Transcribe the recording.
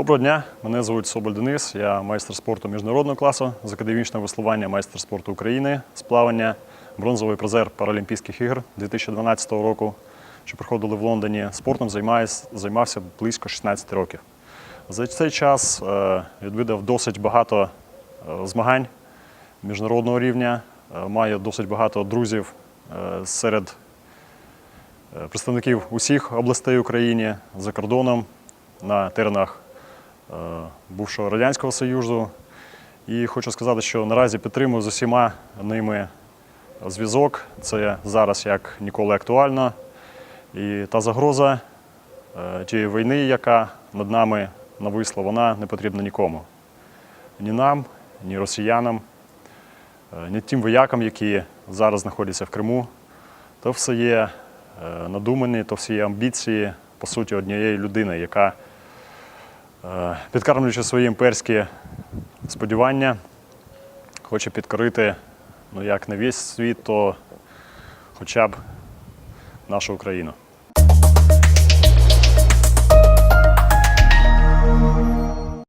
Доброго дня, мене звуть Соболь Денис, я майстер спорту міжнародного класу з академічного веслування, майстер спорту України з плавання, бронзовий призер Паралімпійських ігор 2012 року, що проходили в Лондоні. Спортом займаюсь- займався близько 16 років. За цей час е, відвідав досить багато е, змагань міжнародного рівня, е, маю досить багато друзів серед представників усіх областей України за кордоном на теренах бувшого Радянського Союзу. І хочу сказати, що наразі підтримую з усіма ними зв'язок. Це зараз як ніколи актуально. І та загроза е, тієї війни, яка над нами нависла, вона не потрібна нікому. Ні нам, ні росіянам, е, ні тим воякам, які зараз знаходяться в Криму. То все є е, надумані, то всі є амбіції, по суті, однієї людини, яка, е, підкармлюючи свої імперські сподівання, хоче підкорити, ну як не весь світ, то хоча б нашу Україну.